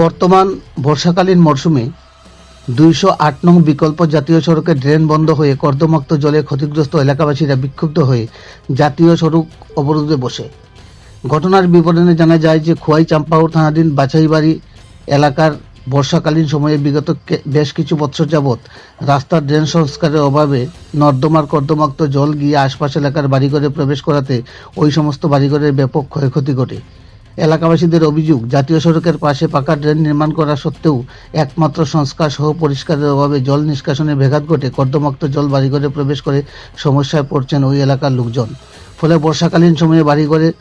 বর্তমান বর্ষাকালীন মরশুমে দুইশো আট নং বিকল্প জাতীয় সড়কে ড্রেন বন্ধ হয়ে কর্দমাক্ত জলে ক্ষতিগ্রস্ত এলাকাবাসীরা বিক্ষুব্ধ হয়ে জাতীয় সড়ক অবরোধে বসে। ঘটনার বিবরণে জানা যায় যে খোয়াই চাম্পাউর থানাধীন বাছাইবাড়ি এলাকার বর্ষাকালীন সময়ে বিগত বেশ কিছু বছর যাবৎ রাস্তার ড্রেন সংস্কারের অভাবে নর্দমার কর্দমাক্ত জল গিয়ে আশপাশ এলাকার বাড়িঘরে প্রবেশ করাতে ওই সমস্ত বাড়িঘরের ব্যাপক ক্ষয়ক্ষতি ঘটে। এলাকাবাসীদের অভিযোগ, জাতীয় সড়কের পাশে পাকা ড্রেন নির্মাণ করা সত্ত্বেও একমাত্র সংস্কার সহ পরিষ্কারের অভাবে জল নিষ্কাশনে ব্যাঘাত ঘটে। কর্দমাক্ত জল বাড়িঘরে প্রবেশ করে সমস্যায় পড়ছেন ওই এলাকার লোকজন। ফলে বর্ষাকালীন সময়ে বাড়িঘরে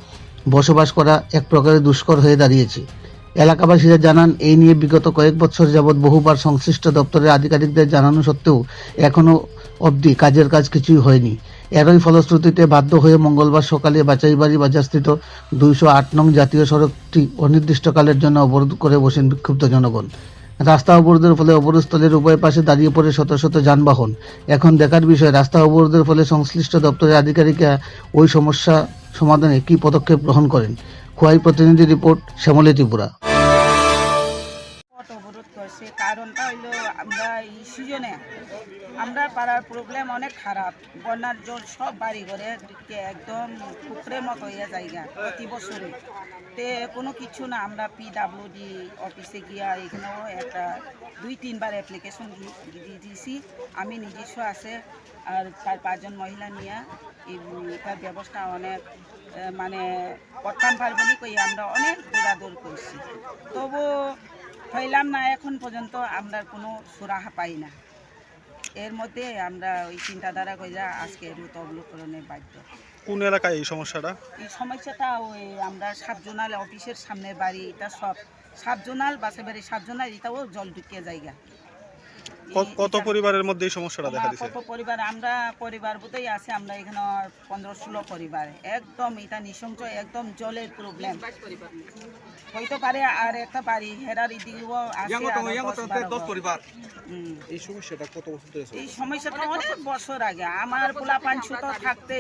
বসবাস করা এক প্রকারের দুষ্কর হয়ে দাঁড়িয়েছে। এলাকাবাসীরা জানান, এই নিয়ে বিগত কয়েক বছর যাবৎ বহুবার সংশ্লিষ্ট দপ্তরের আধিকারিকদের জানানো সত্ত্বেও এখনও অবধি কাজের কাজ কিছুই হয়নি। এরই ফলশ্রুতিতে বাধ্য হয়ে মঙ্গলবার সকালে বাচাইবাড়ি বাজারস্থিত দুইশো আট নং জাতীয় সড়কটি অনির্দিষ্টকালের জন্য অবরোধ করে বসেন বিক্ষুব্ধ জনগণ। রাস্তা অবরোধের ফলে অবরোধস্থলের উভয় পাশে দাঁড়িয়ে পড়ে শত শত যানবাহন। এখন দেখার বিষয়, রাস্তা অবরোধের ফলে সংশ্লিষ্ট দপ্তরের আধিকারিকরা ওই সমস্যা সমাধানে কী পদক্ষেপ গ্রহণ করেন? খোয়াই প্রতিনিধি রিপোর্ট, শ্যামলী ত্রিপুরা। কারণটা হইল আমরা এই সিজনে আমরা পাড়ার প্রবলেম অনেক খারাপ। বন্যার জল সব বাড়ি ঘরে একদম পুকুরের মতো হইয়া জায়গা প্রতি বছরে। তে কোনো কিছু না, আমরা পিডাব্লিউডি অফিসে গিয়া এখানেও একটা দুই, তিনবার অ্যাপ্লিকেশন দিয়ে দিয়েছি আমি নিজস্ব আছে, আর চার, পাঁচজন মহিলা নিয়ে এটার ব্যবস্থা অনেক মানে করতাম পারবনি কই আমরা অনেক দৌড়াদৌড় করছি। তবু হইলাম না এখন পর্যন্ত আমরা কোনো সুরাহা পাই না। এর মধ্যে আমরা ওই চিন্তাধারা কইরা আজকে রুত অবলোকরণে বাধ্য। কোন এলাকায় এই সমস্যাটা? এই সমস্যাটা ওই আমরা সাবজোনাল অফিসের সামনে বাড়ি এটা সব সাবজোনাল বাসে বাড়ি সাবজোনাল এটাও জল ঢুকিয়ে জায়গা। কত পরিবারের মধ্যে এই সমস্যাটা দেখা আমার দিছে? কত পরিবার? আমরা পরিবার বোধই আছে আমরা এখানে পনেরো ষোলো পরিবার। একদম এটা নৃশংস একদম জলের প্রবলেম হইতে পারে আর একটা বাড়ি হেরার এদিকেও আছে আরও দশ বারো ঘর। হুম। এই সমস্যাটা কত বছর ধরে? এই সমস্যাটা অনেক বছর আগে। আমার পোলা পান সুতো থাকতে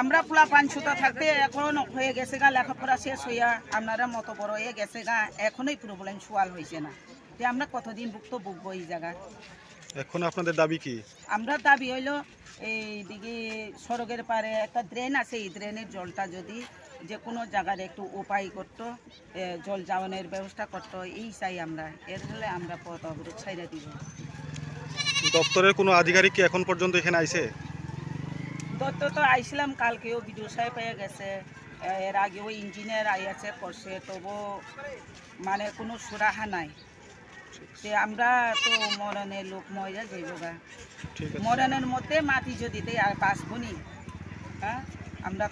আমরা পোলা পান সুতো থাকতে এখন হয়ে গেছে গা লেখাপড়া শেষ হইয়া আপনারা মতো বড় হয়ে গেছে গা এখনই প্রবলেম সোয়াল হয়েছে না। যে আমরা কতদিন ভুক্ত ভুগবো এই জায়গায় এখন আপনাদের দাবি কি? আমরা দাবি হইল এইদিকে সড়কের পারে একটা ড্রেন আছে এই ড্রেনের জলটা যদি যে কোনো জায়গার একটু উপায় করতো জল যাওয়ানোর ব্যবস্থা করতো এই চাই আমরা। এর ফলে আমরা পথ অবরোধ ছাইড়া দিব। দপ্তরের কোনো আধিকারিক কি এখন পর্যন্ত এখানে আইছে? দত্ত তো আইছিলাম কালকেও বিডিও সাহেব পেয়ে গেছে। এর আগেও ইঞ্জিনিয়ার আইয়াছে করছে তবু মানে কোনো সুরাহা নাই। তে আমরা তো মরণের লোক ময়রা যাইব গা মরণের মধ্যে মাটি যদি দেয় আর বাঁচবনি হ্যাঁ? আমরা